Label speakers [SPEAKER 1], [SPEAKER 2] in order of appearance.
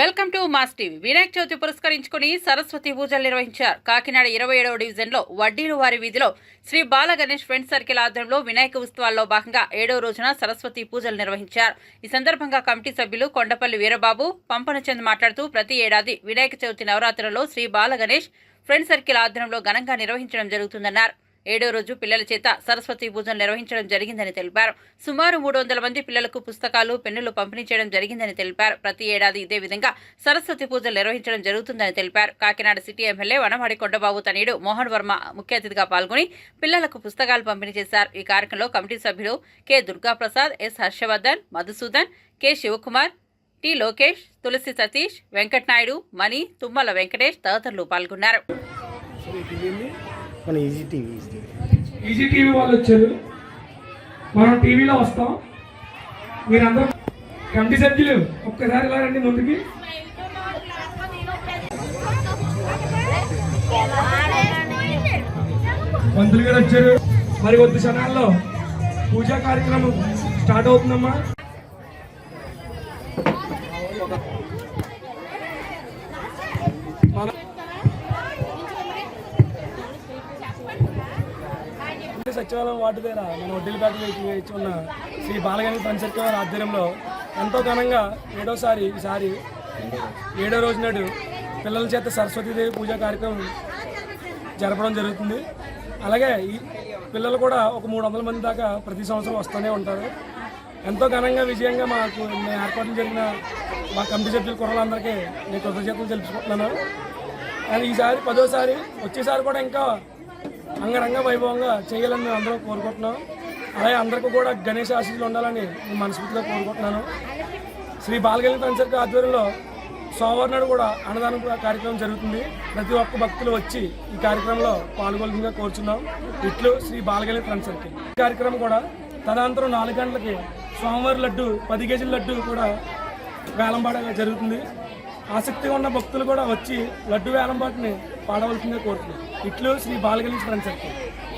[SPEAKER 1] Welcome to Mass TV. Vinayaka Chavithi పురస్కరించుకుని సరస్వతి పూజలు నిర్వహించారు. కాకినాడ ఇరవై ఏడవ డివిజన్లో వడ్డీలు వారి వీధిలో శ్రీ బాల గణేష్ ఫ్రెండ్ సర్కిల్ ఆధ్వర్యంలో వినాయక ఉత్సవాల్లో భాగంగా ఏడవ రోజున సరస్వతి పూజలు నిర్వహించారు. ఈ సందర్భంగా కమిటీ సభ్యులు కొండపల్లి వీరబాబు పంపనచంద్ మాట్లాడుతూ ప్రతి ఏడాది వినాయక చవితి నవరాత్రులలో శ్రీ బాల గణేష్ ఫ్రెండ్ సర్కిల్ ఆధ్వర్యంలో ఘనంగా నిర్వహించడం జరుగుతుందన్నారు. ఏడో రోజు పిల్లల చేత సరస్వతి పూజలు నిర్వహించడం జరిగిందని తెలిపారు. సుమారు మూడు వందల మంది పిల్లలకు పుస్తకాలు పెన్నులు పంపిణీ చేయడం జరిగిందని తెలిపారు. ప్రతి ఏడాది ఇదే విధంగా సరస్వతి పూజలు నిర్వహించడం జరుగుతుందని తెలిపారు. కాకినాడ సిటీ ఎమ్మెల్యే వనమాడి కొండబాబు తనయుడు మోహన్ వర్మ ముఖ్య అతిథిగా పాల్గొని పిల్లలకు పుస్తకాలు పంపిణీ చేశారు. ఈ కార్యక్రమంలో కమిటీ సభ్యులు K Durgaprasad S Harshavardhan Madhusudan K Sivakumar T Lokesh Tulasi Satish Venkatanaidu Mani Tummala Venkatesh తదితరులు పాల్గొన్నారు.
[SPEAKER 2] మన easy TV easy
[SPEAKER 3] easy TV వాళ్ళు వచ్చారు. మనం టీవీలో వస్తాం. మీరందరూ కమిటీ సభ్యులు. ఒక్కసారి ఇలా రండి ముందుకి. మంత్రులు గారు వచ్చారు. మరి కొద్ది క్షణాల్లో పూజా కార్యక్రమం స్టార్ట్ అవుతుందమ్మా. మన సచివాలయం వార్డు దగ్గర మన వడ్డీలపేట ఉన్న శ్రీ బాలగణి పంచాయతీ వారి ఆధ్వర్యంలో ఎంతో ఘనంగా ఏడోసారి ఈసారి ఏడో రోజు నాడు పిల్లల చేత సరస్వతీదేవి పూజా కార్యక్రమం జరపడం జరుగుతుంది. అలాగే ఈ పిల్లలు కూడా ఒక మూడు వందల మంది దాకా ప్రతి సంవత్సరం వస్తూనే ఉంటారు. ఎంతో ఘనంగా విజయంగా మాకు నేను ఏర్పాట్లు జరిగిన మా కమిటీ సభ్యుల కుర్రలందరికీ నేను కృతజ్ఞతలు తెలుసుకుంటున్నాను అండ్ ఈసారి పదోసారి వచ్చేసారి కూడా ఇంకా అంగరంగ వైభవంగా చేయాలని మేము అందరం కోరుకుంటున్నాం. అలాగే అందరికీ కూడా గణేష్ ఆశీస్సులు ఉండాలని నేను మనస్ఫూర్తిగా కోరుకుంటున్నాను. శ్రీ బాలగల్లి పంచర్క ఆధ్వర్యంలో సోమవారం నాడు కూడా అన్నదానం కూడా కార్యక్రమం జరుగుతుంది. ప్రతి ఒక్క భక్తులు వచ్చి ఈ కార్యక్రమంలో పాల్గొనగా కోరుచున్నాం. ఇట్లు శ్రీ బాలగల్లి పంచర్కి ఈ కార్యక్రమం కూడా తదనంతరం నాలుగు గంటలకి సోమవారం లడ్డు పది కేజీల లడ్డు కూడా వేలంబాడగా జరుగుతుంది. ఆసక్తిగా ఉన్న భక్తులు కూడా వచ్చి లడ్డు వేలంపాటిని పాడవలసిందే కోరుతున్నాం. ఇట్లు శ్రీ బాలగల్లి ఫ్రెండ్స్